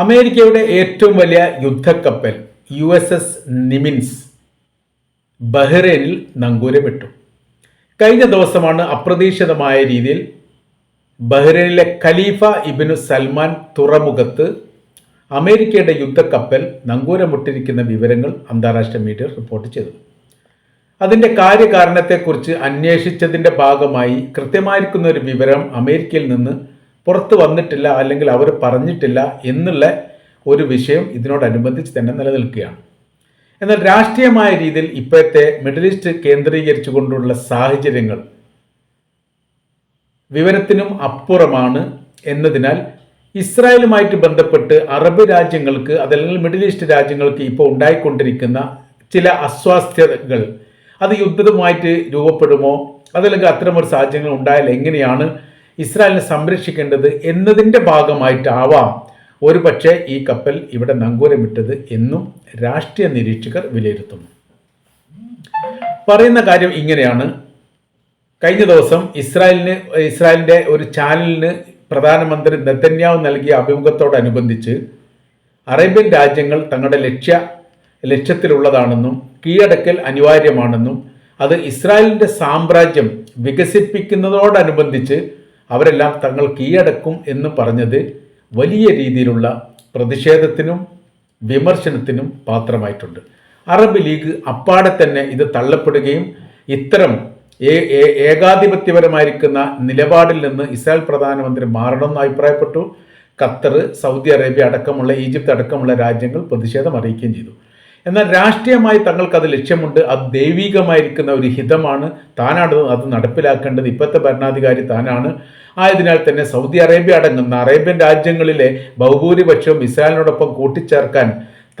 അമേരിക്കയുടെ ഏറ്റവും വലിയ യുദ്ധക്കപ്പൽ യു എസ് എസ് നിമിൻസ് ബഹ്റൈനിൽ നങ്കൂരമിട്ടു. കഴിഞ്ഞ ദിവസമാണ് അപ്രതീക്ഷിതമായ രീതിയിൽ ബഹ്റൈനിലെ ഖലീഫ ഇബിനു സൽമാൻ തുറമുഖത്ത് അമേരിക്കയുടെ യുദ്ധക്കപ്പൽ നങ്കൂരമിട്ടിരിക്കുന്ന വിവരങ്ങൾ അന്താരാഷ്ട്ര മീഡിയ റിപ്പോർട്ട് ചെയ്തു. അതിന്റെ കാര്യകാരണത്തെക്കുറിച്ച് അന്വേഷിച്ചതിന്റെ ഭാഗമായി കൃത്യമായിരിക്കുന്ന ഒരു വിവരം അമേരിക്കയിൽ നിന്ന് പുറത്തു വന്നിട്ടില്ല അല്ലെങ്കിൽ അവർ പറഞ്ഞിട്ടില്ല എന്നുള്ള ഒരു വിഷയം ഇതിനോടനുബന്ധിച്ച് തന്നെ നിലനിൽക്കുകയാണ്. എന്നാൽ രാഷ്ട്രീയമായ രീതിയിൽ ഇപ്പോഴത്തെ മിഡിൽ ഈസ്റ്റ് കേന്ദ്രീകരിച്ചുകൊണ്ടുള്ള സാഹചര്യങ്ങൾ വിവരത്തിനും അപ്പുറമാണ് എന്നതിനാൽ ഇസ്രായേലുമായിട്ട് ബന്ധപ്പെട്ട് അറബ് രാജ്യങ്ങൾക്ക് അതല്ലെങ്കിൽ മിഡിൽ ഈസ്റ്റ് രാജ്യങ്ങൾക്ക് ഇപ്പോൾ ഉണ്ടായിക്കൊണ്ടിരിക്കുന്ന ചില അസ്വാസ്ഥ്യതകൾ അത് യുദ്ധവുമായിട്ട് രൂപപ്പെടുമോ അതല്ലെങ്കിൽ അത്തരമൊരു സാഹചര്യങ്ങൾ ഉണ്ടായാൽ എങ്ങനെയാണ് ഇസ്രായേലിനെ സംരക്ഷിക്കേണ്ടത് എന്നതിന്റെ ഭാഗമായിട്ടാവാം. ഒരു പക്ഷേ ഈ കപ്പൽ ഇവിടെ നങ്കൂരമിട്ടത് എന്നും രാഷ്ട്രീയ നിരീക്ഷകർ വിലയിരുത്തുന്നു. പറയുന്ന കാര്യം ഇങ്ങനെയാണ്. കഴിഞ്ഞ ദിവസം ഇസ്രായേലിന് ഇസ്രായേലിന്റെ ഒരു ചാനലിന് പ്രധാനമന്ത്രി നെതന്യാവ് നൽകിയ അഭിമുഖത്തോടനുബന്ധിച്ച് അറേബ്യൻ രാജ്യങ്ങൾ തങ്ങളുടെ ലക്ഷ്യ ലക്ഷ്യത്തിലുള്ളതാണെന്നും കീഴടക്കൽ അനിവാര്യമാണെന്നും അത് ഇസ്രായേലിന്റെ സാമ്രാജ്യം വികസിപ്പിക്കുന്നതോടനുബന്ധിച്ച് അവരെല്ലാം തങ്ങൾ കീഴടക്കും എന്ന് പറഞ്ഞത് വലിയ രീതിയിലുള്ള പ്രതിഷേധത്തിനും വിമർശനത്തിനും പാത്രമായിട്ടുണ്ട്. അറബ് ലീഗ് അപ്പാടെ തന്നെ ഇത് തള്ളപ്പെടുകയും ഇത്തരം ഏകാധിപത്യപരമായിരിക്കുന്ന നിലപാടിൽ നിന്ന് ഇസ്രായേൽ പ്രധാനമന്ത്രി മാറണമെന്ന് അഭിപ്രായപ്പെട്ടു. ഖത്തർ സൗദി അറേബ്യ അടക്കമുള്ള ഈജിപ്ത് അടക്കമുള്ള രാജ്യങ്ങൾ പ്രതിഷേധം അറിയിക്കുകയും ചെയ്തു. എന്നാൽ രാഷ്ട്രീയമായി തങ്ങൾക്ക് അത് ലക്ഷ്യമുണ്ട്. അത് ദൈവികമായിരിക്കുന്ന ഒരു ഹിതമാണ്. താനാണ് അത് നടപ്പിലാക്കേണ്ടത്. ഇപ്പോഴത്തെ ഭരണാധികാരി താനാണ്. ആയതിനാൽ തന്നെ സൗദി അറേബ്യ അടങ്ങുന്ന അറേബ്യൻ രാജ്യങ്ങളിലെ ബഹുഭൂരിപക്ഷവും ഇസ്രായേലിനോടൊപ്പം കൂട്ടിച്ചേർക്കാൻ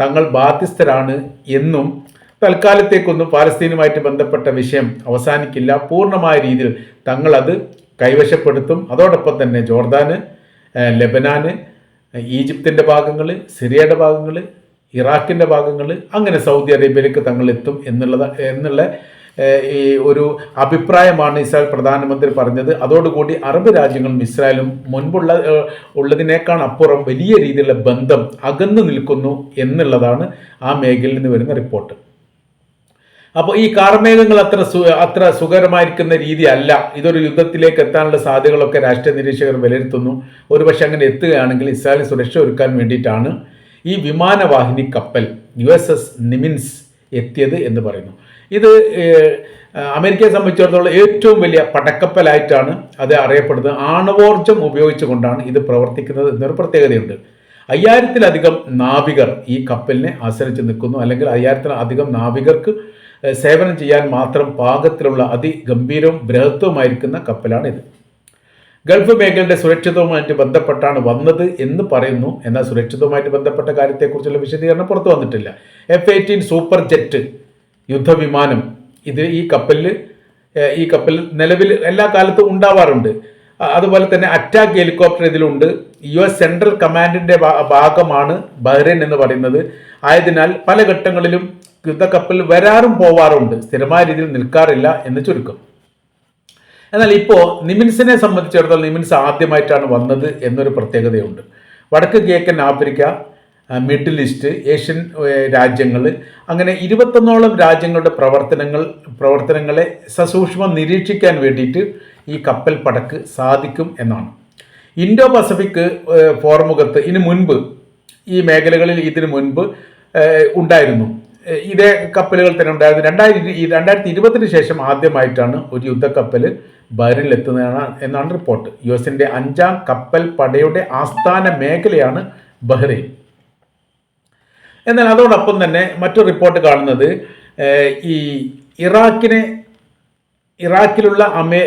തങ്ങൾ ബാധ്യസ്ഥരാണ് എന്നും തൽക്കാലത്തേക്കൊന്നും പാലസ്തീനുമായിട്ട് ബന്ധപ്പെട്ട വിഷയം അവസാനിക്കില്ല. പൂർണമായ രീതിയിൽ തങ്ങളത് കൈവശപ്പെടുത്തും. അതോടൊപ്പം തന്നെ ജോർദാന് ലെബനാന് ഈജിപ്തിന്റെ ഭാഗങ്ങൾ സിറിയയുടെ ഭാഗങ്ങൾ ഇറാഖിന്റെ ഭാഗങ്ങൾ അങ്ങനെ സൗദി അറേബ്യയിലേക്ക് തങ്ങൾ എത്തും എന്നുള്ളത് എന്നുള്ള ഈ ഒരു അഭിപ്രായമാണ് ഇസ്രായേൽ പ്രധാനമന്ത്രി പറഞ്ഞത്. അതോടുകൂടി അറബ് രാജ്യങ്ങളും ഇസ്രായേലും മുൻപുള്ള ഉള്ളതിനേക്കാൾ അപ്പുറം വലിയ രീതിയിലുള്ള ബന്ധം അകന്നു നിൽക്കുന്നു എന്നുള്ളതാണ് ആ മേഖലയിൽ നിന്ന് വരുന്ന റിപ്പോർട്ട്. അപ്പോൾ ഈ കാർമേഘങ്ങൾ അത്ര സു അത്ര സുഖകരമായിരിക്കുന്ന രീതി അല്ല ഇതൊരു യുദ്ധത്തിലേക്ക് എത്താനുള്ള സാധ്യതകളൊക്കെ രാഷ്ട്രീയ നിരീക്ഷകർ വിലയിരുത്തുന്നു. ഒരുപക്ഷെ അങ്ങനെ എത്തുകയാണെങ്കിൽ ഇസ്രായേൽ സുരക്ഷ ഒരുക്കാൻ വേണ്ടിയിട്ടാണ് ഈ വിമാനവാഹിനി കപ്പൽ യു എസ് എസ് നിമിൻസ് എത്തിയത് എന്ന് പറയുന്നു. ഇത് അമേരിക്കയെ സംബന്ധിച്ചിടത്തോളം ഏറ്റവും വലിയ പടക്കപ്പലായിട്ടാണ് അത് അറിയപ്പെടുന്നത്. ആണവോർജം ഉപയോഗിച്ചുകൊണ്ടാണ് ഇത് പ്രവർത്തിക്കുന്നത് എന്നൊരു പ്രത്യേകതയുണ്ട്. അയ്യായിരത്തിലധികം നാവികർ ഈ കപ്പലിനെ ആശ്രയിച്ച് നിൽക്കുന്നു. അല്ലെങ്കിൽ അയ്യായിരത്തിലധികം നാവികർക്ക് സേവനം ചെയ്യാൻ മാത്രം പാകത്തിലുള്ള അതിഗംഭീരവും ബൃഹത്വമായിരിക്കുന്ന കപ്പലാണിത്. ഗൾഫ് മേഖലയുടെ സുരക്ഷിതവുമായിട്ട് ബന്ധപ്പെട്ടാണ് വന്നത് എന്ന് പറയുന്നു. എന്നാൽ സുരക്ഷിതവുമായിട്ട് ബന്ധപ്പെട്ട കാര്യത്തെക്കുറിച്ചുള്ള വിശദീകരണം പുറത്തു വന്നിട്ടില്ല. എഫ് എയ്റ്റീൻ സൂപ്പർ ജെറ്റ് യുദ്ധവിമാനം ഇത് ഈ കപ്പലിൽ ഈ കപ്പൽ നിലവിൽ എല്ലാ കാലത്തും ഉണ്ടാവാറുണ്ട്. അതുപോലെ തന്നെ അറ്റാക്ക് ഹെലികോപ്റ്റർ ഇതിലുണ്ട്. യു എസ് സെൻട്രൽ കമാൻഡിന്റെ ഭാഗമാണ് ബഹ്റൈൻ എന്ന് പറയുന്നത്. ആയതിനാൽ പല ഘട്ടങ്ങളിലും യുദ്ധക്കപ്പൽ വരാറും പോവാറുണ്ട്. സ്ഥിരമായ രീതിയിൽ നിൽക്കാറില്ല എന്ന് ചുരുക്കം. എന്നാൽ ഇപ്പോൾ നിമിൻസിനെ സംബന്ധിച്ചിടത്തോളം നിമിൻസ് ആദ്യമായിട്ടാണ് വന്നത് എന്നൊരു പ്രത്യേകതയുണ്ട്. വടക്ക് കിഴക്കൻ ആഫ്രിക്ക മിഡിൽ ഈസ്റ്റ് ഏഷ്യൻ രാജ്യങ്ങൾ അങ്ങനെ ഇരുപത്തൊന്നോളം രാജ്യങ്ങളുടെ പ്രവർത്തനങ്ങൾ പ്രവർത്തനങ്ങളെ സസൂക്ഷ്മം നിരീക്ഷിക്കാൻ വേണ്ടിയിട്ട് ഈ കപ്പൽ പടക്ക് സാധിക്കും എന്നാണ്. ഇൻഡോ പസഫിക് ഫോർമുഖത്ത് ഇതിനു മുൻപ് ഈ മേഖലകളിൽ ഇതിനു മുൻപ് ഉണ്ടായിരുന്നു. ഇതേ കപ്പലുകൾ തന്നെ ഉണ്ടായിരുന്നു. രണ്ടായിരത്തി രണ്ടായിരത്തി ഇരുപത്തിന് ശേഷം ആദ്യമായിട്ടാണ് ഒരു യുദ്ധക്കപ്പൽ ബഹ്റിനിൽ എത്തുന്നതാണ് എന്നാണ് റിപ്പോർട്ട് യു എസിന്റെ അഞ്ചാം കപ്പൽ പടയുടെ ആസ്ഥാന മേഖലയാണ് ബഹ്റൈൻ. എന്നാൽ അതോടൊപ്പം തന്നെ മറ്റൊരു റിപ്പോർട്ട് കാണുന്നത് ഈ ഇറാഖിനെ ഇറാഖിലുള്ള അമേ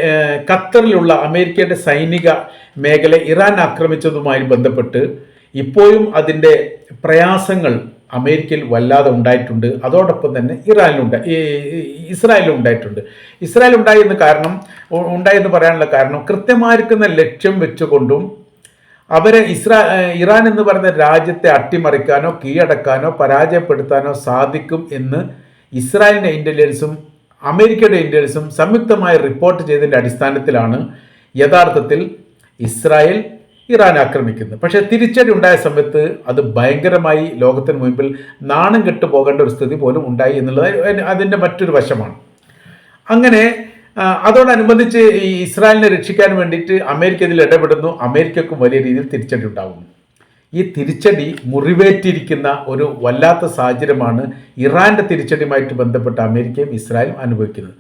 ഖത്തറിലുള്ള അമേരിക്കയുടെ സൈനിക മേഖല ഇറാൻ ആക്രമിച്ചതുമായി ബന്ധപ്പെട്ട് ഇപ്പോഴും അതിന്റെ പ്രയാസങ്ങൾ അമേരിക്കയിൽ വല്ലാതെ ഉണ്ടായിട്ടുണ്ട്. അതോടൊപ്പം തന്നെ ഇറാനിലുണ്ട് ഇസ്രായേലിലും ഉണ്ടായിട്ടുണ്ട്. ഇസ്രായേൽ ഉണ്ടായെന്ന് കാരണം ഉണ്ടായെന്ന് പറയാനുള്ള കാരണം കൃത്യമായിരിക്കുന്ന ലക്ഷ്യം വെച്ചുകൊണ്ടും അവരെ ഇസ്രാ ഇറാൻ എന്ന് പറയുന്ന രാജ്യത്തെ അട്ടിമറിക്കാനോ കീഴടക്കാനോ പരാജയപ്പെടുത്താനോ സാധിക്കും എന്ന് ഇസ്രായേലിന്റെ ഇന്റലിജൻസും അമേരിക്കയുടെ ഇന്റലിജൻസും സംയുക്തമായി റിപ്പോർട്ട് ചെയ്തതിന്റെ അടിസ്ഥാനത്തിലാണ് യഥാർത്ഥത്തിൽ ഇസ്രായേൽ ഇറാൻ ആക്രമിക്കുന്നത് പക്ഷേ തിരിച്ചടി ഉണ്ടായ സമയത്ത് അത് ഭയങ്കരമായി ലോകത്തിന് മുമ്പിൽ നാണം കെട്ടു പോകേണ്ട ഒരു സ്ഥിതി പോലും ഉണ്ടായി എന്നുള്ളത് അതിന്റെ മറ്റൊരു വശമാണ്. അങ്ങനെ അതോടനുബന്ധിച്ച് ഈ ഇസ്രായേലിനെ രക്ഷിക്കാൻ വേണ്ടിയിട്ട് അമേരിക്ക ഇതിൽ ഇടപെടുന്നു. അമേരിക്കക്കും വലിയ രീതിയിൽ തിരിച്ചടി ഉണ്ടാകുന്നു. ഈ തിരിച്ചടി മുറിവേറ്റിരിക്കുന്ന ഒരു വല്ലാത്ത സാഹചര്യമാണ് ഇറാന്റെ തിരിച്ചടിയുമായിട്ട് ബന്ധപ്പെട്ട് അമേരിക്കയും ഇസ്രായേലും അനുഭവിക്കുന്നത്.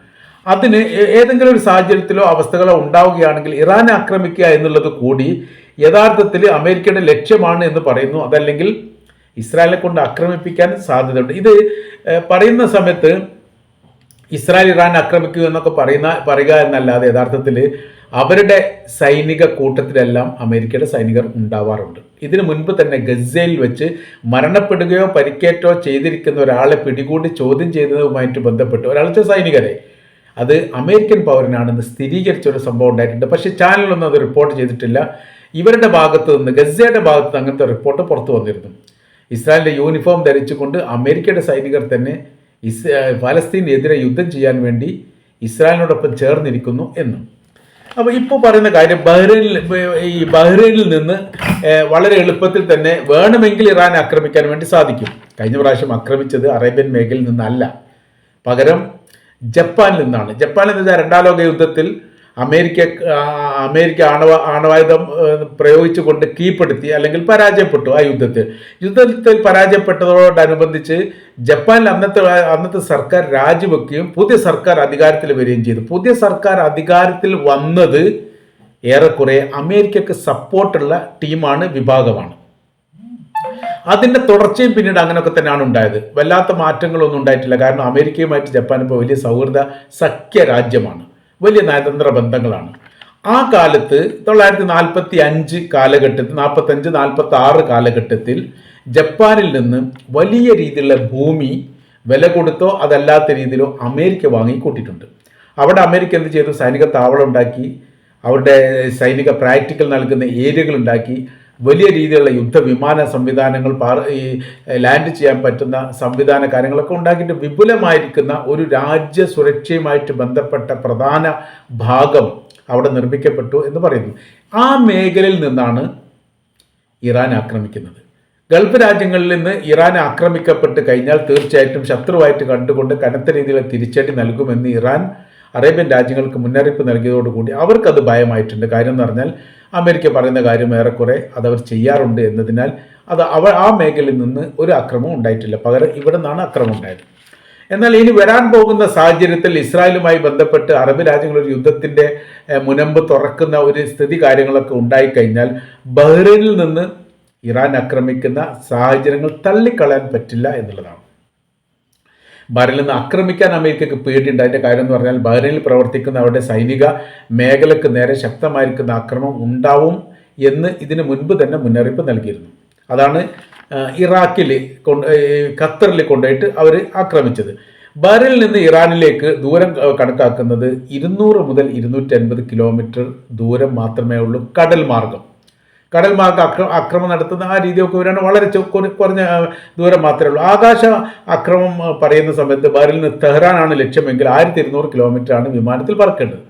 അതിന് ഏതെങ്കിലും ഒരു സാഹചര്യത്തിലോ അവസ്ഥകളോ ഉണ്ടാവുകയാണെങ്കിൽ ഇറാൻ ആക്രമിക്കുക എന്നുള്ളത് കൂടി യഥാർത്ഥത്തിൽ അമേരിക്കയുടെ ലക്ഷ്യമാണ് എന്ന് പറയുന്നു. അതല്ലെങ്കിൽ ഇസ്രായേലിനെ കൊണ്ട് ആക്രമിപ്പിക്കാൻ സാധ്യതയുണ്ട്. ഇത് പറയുന്ന സമയത്ത് ഇസ്രായേൽ ഇറാൻ ആക്രമിക്കുക എന്നൊക്കെ പറയുന്ന പറയുക എന്നല്ലാതെ യഥാർത്ഥത്തിൽ അവരുടെ സൈനിക കൂട്ടത്തിലെല്ലാം അമേരിക്കയുടെ സൈനികർ ഉണ്ടാവാറുണ്ട്. ഇതിനു മുൻപ് തന്നെ ഗസയിൽ വെച്ച് മരണപ്പെടുകയോ പരിക്കേറ്റോ ചെയ്തിരിക്കുന്ന ഒരാളെ പിടികൂടി ചോദ്യം ചെയ്തതുമായിട്ട് ബന്ധപ്പെട്ട് ഒരാളെ സൈനികരെ അത് അമേരിക്കൻ പൗരനാണെന്ന് സ്ഥിരീകരിച്ച ഒരു സംഭവം ഉണ്ടായിട്ടുണ്ട്. പക്ഷേ ചാനലൊന്നും അത് റിപ്പോർട്ട് ചെയ്തിട്ടില്ല. ഇവരുടെ ഭാഗത്ത് നിന്ന് ഗസയുടെ ഭാഗത്ത് നിന്ന് അങ്ങനത്തെ റിപ്പോർട്ട് പുറത്തു വന്നിരുന്നു. ഇസ്രായേലിന്റെ യൂണിഫോം ധരിച്ചുകൊണ്ട് അമേരിക്കയുടെ സൈനികർ തന്നെ ഇസ് ഫലസ്തീനെതിരെ യുദ്ധം ചെയ്യാൻ വേണ്ടി ഇസ്രായേലിനോടൊപ്പം ചേർന്നിരിക്കുന്നു എന്ന്. അപ്പോൾ ഇപ്പോൾ പറയുന്ന കാര്യം ബഹ്റൈനിൽ ഈ ബഹ്റൈനിൽ നിന്ന് വളരെ എളുപ്പത്തിൽ തന്നെ വേണമെങ്കിൽ ഇറാൻ ആക്രമിക്കാൻ വേണ്ടി സാധിക്കും. കഴിഞ്ഞ പ്രാവശ്യം ആക്രമിച്ചത് അറേബ്യൻ മേഖലയിൽ നിന്നല്ല. പകരം ജപ്പാനിൽ നിന്നാണ് ജപ്പാനിൽ നിന്ന് രണ്ടാം ലോക യുദ്ധത്തിൽ അമേരിക്ക അമേരിക്ക ആണവ ആണവായുധം പ്രയോഗിച്ചുകൊണ്ട് കീഴ്പ്പെടുത്തി അല്ലെങ്കിൽ പരാജയപ്പെട്ടു ആ യുദ്ധത്തിൽ. യുദ്ധത്തിൽ പരാജയപ്പെട്ടതോടനുബന്ധിച്ച് ജപ്പാനിൽ അന്നത്തെ അന്നത്തെ സർക്കാർ രാജിവെക്കുകയും പുതിയ സർക്കാർ അധികാരത്തിൽ വരികയും ചെയ്തു. പുതിയ സർക്കാർ അധികാരത്തിൽ വന്നത് ഏറെക്കുറെ അമേരിക്കക്ക് സപ്പോർട്ടുള്ള ടീമാണ് വിഭാഗമാണ്. അതിന്റെ തുടർച്ചയും പിന്നീട് അങ്ങനെയൊക്കെ തന്നെയാണ് ഉണ്ടായത്. വല്ലാത്ത മാറ്റങ്ങളൊന്നും ഉണ്ടായിട്ടില്ല. കാരണം അമേരിക്കയുമായിട്ട് ജപ്പാൻ ഇപ്പോൾ വലിയ സൗഹൃദ സഖ്യ രാജ്യമാണ്. വലിയ നയതന്ത്ര ബന്ധങ്ങളാണ്. ആ കാലത്ത് തൊള്ളായിരത്തി നാൽപ്പത്തി അഞ്ച് കാലഘട്ടത്തിൽ നാൽപ്പത്തഞ്ച് നാൽപ്പത്തി ആറ് കാലഘട്ടത്തിൽ ജപ്പാനിൽ നിന്ന് വലിയ രീതിയിലുള്ള ഭൂമി വില കൊടുത്തോ അതല്ലാത്ത രീതിയിലോ അമേരിക്ക വാങ്ങി കൂട്ടിയിട്ടുണ്ട്. അവിടെ അമേരിക്ക എന്ത് ചെയ്തു? സൈനിക താവളം ഉണ്ടാക്കി അവരുടെ സൈനിക പ്രാക്ടിക്കൽ നൽകുന്ന ഏരിയകൾ ഉണ്ടാക്കി വലിയ രീതിയിലുള്ള യുദ്ധവിമാന സംവിധാനങ്ങൾ ഈ ലാൻഡ് ചെയ്യാൻ പറ്റുന്ന സംവിധാന കാര്യങ്ങളൊക്കെ ഉണ്ടാക്കിയിട്ട് വിപുലമായിരിക്കുന്ന ഒരു രാജ്യ സുരക്ഷയുമായിട്ട് ബന്ധപ്പെട്ട പ്രധാന ഭാഗം അവിടെ നിർമ്മിക്കപ്പെട്ടു എന്ന് പറയുന്നു. ആ മേഖലയിൽ നിന്നാണ് ഇറാൻ ആക്രമിക്കുന്നത്. ഗൾഫ് രാജ്യങ്ങളിൽ നിന്ന് ഇറാൻ ആക്രമിക്കപ്പെട്ട് കഴിഞ്ഞാൽ തീർച്ചയായിട്ടും ശത്രുവായിട്ട് കണ്ടുകൊണ്ട് കനത്ത രീതിയിലുള്ള തിരിച്ചടി നൽകുമെന്ന് ഇറാൻ അറേബ്യൻ രാജ്യങ്ങൾക്ക് മുന്നറിയിപ്പ് നൽകിയതോടുകൂടി അവർക്കത് ഭയമായിട്ടുണ്ട്. കാര്യം എന്ന് പറഞ്ഞാൽ അമേരിക്ക പറയുന്ന കാര്യം ഏറെക്കുറെ അതവർ ചെയ്യാറുണ്ട് എന്നതിനാൽ അത് അവ ആ മേഖലയിൽ നിന്ന് ഒരു അക്രമം ഉണ്ടായിട്ടില്ല. പകരം ഇവിടെ നിന്നാണ് അക്രമം ഉണ്ടായത്. എന്നാൽ ഇനി വരാൻ പോകുന്ന സാഹചര്യത്തിൽ ഇസ്രായേലുമായി ബന്ധപ്പെട്ട് അറബ് രാജ്യങ്ങൾ ഒരു യുദ്ധത്തിന്റെ ഏഹ്, മുനമ്പ് തുറക്കുന്ന ഒരു സ്ഥിതി കാര്യങ്ങളൊക്കെ ഉണ്ടായിക്കഴിഞ്ഞാൽ ബഹ്റൈനിൽ നിന്ന് ഇറാൻ ആക്രമിക്കുന്ന സാഹചര്യങ്ങൾ തള്ളിക്കളയാൻ പറ്റില്ല എന്നുള്ളതാണ്. ബഹ്റൈനിൽ നിന്ന് ആക്രമിക്കാൻ അമേരിക്കയ്ക്ക് പേടിയുണ്ട്. അതിന്റെ കാര്യം എന്ന് പറഞ്ഞാൽ ബഹ്റൈനിൽ പ്രവർത്തിക്കുന്ന അവരുടെ സൈനിക മേഖലക്ക് നേരെ ശക്തമായിരിക്കുന്ന ആക്രമം ഉണ്ടാവും എന്ന് ഇതിന് മുൻപ് തന്നെ മുന്നറിയിപ്പ് നൽകിയിരുന്നു. അതാണ് ഇറാഖിൽ കൊണ്ട് ഖത്തറിൽ കൊണ്ടുപോയിട്ട് അവർ ആക്രമിച്ചത്. ബഹ്റിൽ നിന്ന് ഇറാനിലേക്ക് ദൂരം കണക്കാക്കുന്നത് ഇരുന്നൂറ് മുതൽ ഇരുന്നൂറ്റി അൻപത് കിലോമീറ്റർ ദൂരം മാത്രമേ ഉള്ളൂ കടൽ മാർഗം കടൽ മാർഗ അക്ര അക്രമം നടത്തുന്ന ആ രീതിയൊക്കെ ഇവരാണ് വളരെ കുറഞ്ഞ ദൂരം മാത്രമേ ഉള്ളൂ. ആകാശ അക്രമം പറയുന്ന സമയത്ത് ബഹ്റിൽ നിന്ന് തെഹ്റാനാണ് ലക്ഷ്യമെങ്കിൽ ആയിരത്തി ഇരുന്നൂറ് ആണ് വിമാനത്തിൽ പറക്കേണ്ടത്.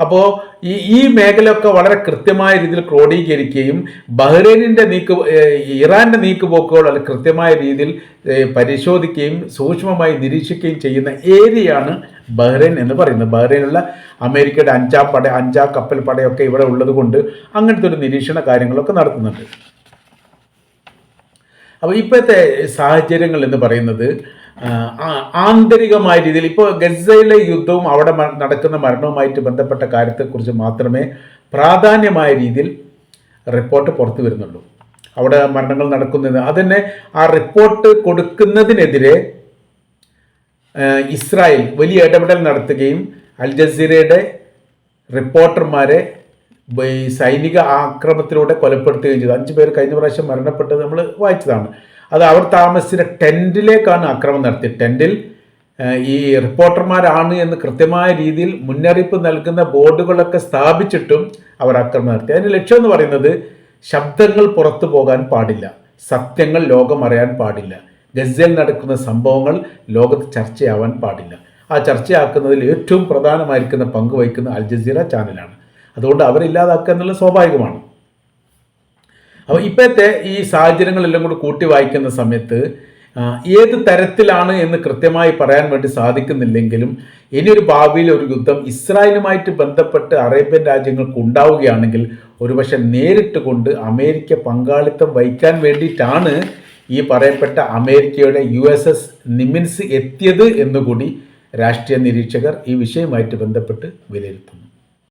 അപ്പോൾ ഈ ഈ മേഖലയൊക്കെ വളരെ കൃത്യമായ രീതിയിൽ ക്രോഡീകരിക്കുകയും ബഹ്റൈനിന്റെ നീക്ക് ഇറാന്റെ നീക്കുപോക്കുകൾ അല്ല കൃത്യമായ രീതിയിൽ പരിശോധിക്കുകയും സൂക്ഷ്മമായി നിരീക്ഷിക്കുകയും ചെയ്യുന്ന ഏരിയയാണ് ബഹ്റൈൻ എന്ന് പറയുന്നത്. ബഹ്റൈനുള്ള അമേരിക്കയുടെ അഞ്ചാം പട അഞ്ചാം കപ്പൽ പടയൊക്കെ ഇവിടെ ഉള്ളത് കൊണ്ട് അങ്ങനത്തെ ഒരു നിരീക്ഷണ കാര്യങ്ങളൊക്കെ നടത്തുന്നുണ്ട്. അപ്പോൾ ഇപ്പോഴത്തെ സാഹചര്യങ്ങൾ എന്ന് പറയുന്നത് ആന്തരികമായ രീതിയിൽ ഇപ്പോൾ ഗസയിലെ യുദ്ധവും അവിടെ നടക്കുന്ന മരണവുമായിട്ട് ബന്ധപ്പെട്ട കാര്യത്തെക്കുറിച്ച് മാത്രമേ പ്രാധാന്യമായ രീതിയിൽ റിപ്പോർട്ട് പുറത്തു വരുന്നുള്ളൂ. അവിടെ മരണങ്ങൾ നടക്കുന്നത്. അതന്നെ ആ റിപ്പോർട്ട് കൊടുക്കുന്നതിനെതിരെ ഇസ്രായേൽ വലിയ ഇടപെടൽ നടത്തുകയും അൽ ജസീറയുടെ റിപ്പോർട്ടർമാരെ സൈനിക ആക്രമണത്തിലൂടെ കൊലപ്പെടുത്തുകയും ചെയ്തു. അഞ്ച് പേർ കഴിഞ്ഞ പ്രാവശ്യം മരണപ്പെട്ടത് നമ്മൾ വായിച്ചതാണ്. അത് അവർ താമസിച്ച ടെന്റിലേക്കാണ് ആക്രമണം നടത്തിയത്. ടെന്റിൽ ഈ റിപ്പോർട്ടർമാരാണ് എന്ന് കൃത്യമായ രീതിയിൽ മുന്നറിയിപ്പ് നൽകുന്ന ബോർഡുകളൊക്കെ സ്ഥാപിച്ചിട്ടും അവർ ആക്രമണം നടത്തി. അതിന്റെ ലക്ഷ്യം എന്ന് പറയുന്നത് ശബ്ദങ്ങൾ പുറത്തു പോകാൻ പാടില്ല. സത്യങ്ങൾ ലോകം അറിയാൻ പാടില്ല. ഗസയിൽ നടക്കുന്ന സംഭവങ്ങൾ ലോകത്ത് ചർച്ചയാവാൻ പാടില്ല. ആ ചർച്ചയാക്കുന്നതിൽ ഏറ്റവും പ്രധാനമായിരിക്കുന്ന പങ്ക് വഹിക്കുന്ന അൽ ജസീറ ചാനലാണ്. അതുകൊണ്ട് അവരില്ലാതാക്കുക എന്നുള്ളത് സ്വാഭാവികമാണ്. അപ്പോൾ ഇപ്പോഴത്തെ ഈ സാഹചര്യങ്ങളെല്ലാം കൂടി കൂട്ടി വായിക്കുന്ന സമയത്ത് ഏത് തരത്തിലാണ് എന്ന് കൃത്യമായി പറയാൻ വേണ്ടി സാധിക്കുന്നില്ലെങ്കിലും ഇനിയൊരു ഭാവിയിൽ ഒരു യുദ്ധം ഇസ്രായേലുമായിട്ട് ബന്ധപ്പെട്ട് അറേബ്യൻ രാജ്യങ്ങൾക്ക് ഉണ്ടാവുകയാണെങ്കിൽ ഒരുപക്ഷെ നേരിട്ട് കൊണ്ട് അമേരിക്ക പങ്കാളിത്തം വഹിക്കാൻ വേണ്ടിയിട്ടാണ് ഈ പറയപ്പെട്ട അമേരിക്കയുടെ യു എസ് എസ് നിമിൻസ് എത്തിയത് എന്നുകൂടി രാഷ്ട്രീയ നിരീക്ഷകർ ഈ വിഷയവുമായിട്ട് ബന്ധപ്പെട്ട് വിലയിരുത്തുന്നു.